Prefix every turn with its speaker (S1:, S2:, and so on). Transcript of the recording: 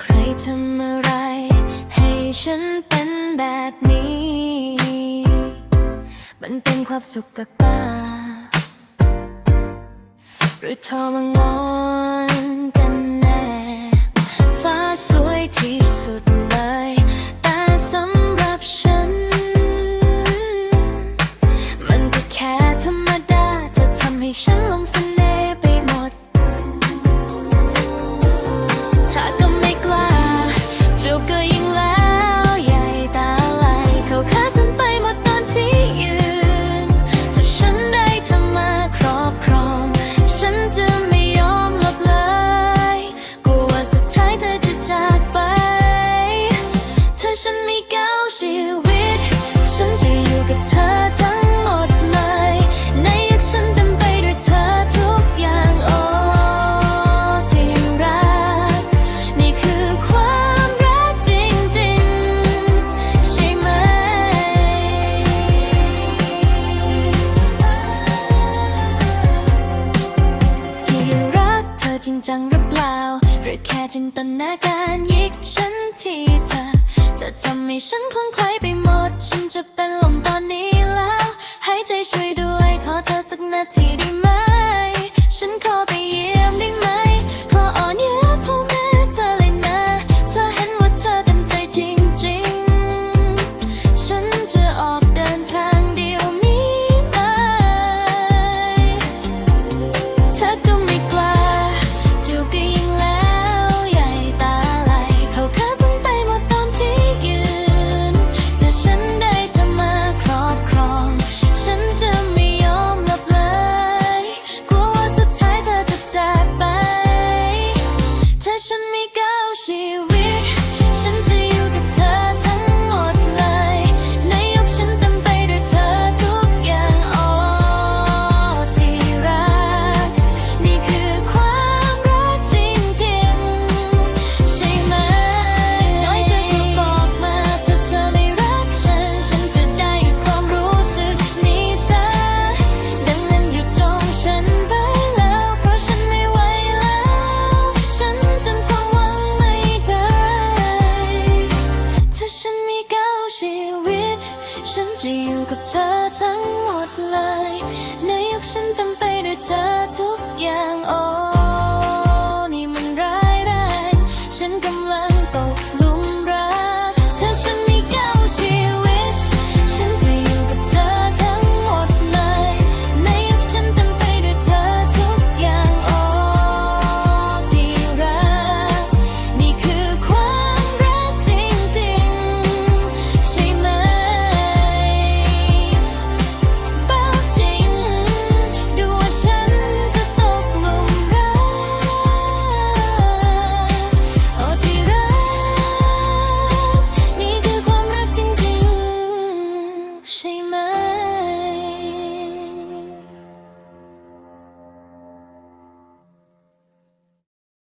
S1: ใครทำอะไร ให้ฉันเป็นแบบนี้ มันเป็นความสุขกับตา หรือเอมางอังหรือเปล่า หรือแค่จินตนาการยิกฉันที่เธอ จะทำให้ฉันคลั่งไคล้ไปหมด ฉันจะเป็นลมตอนนี้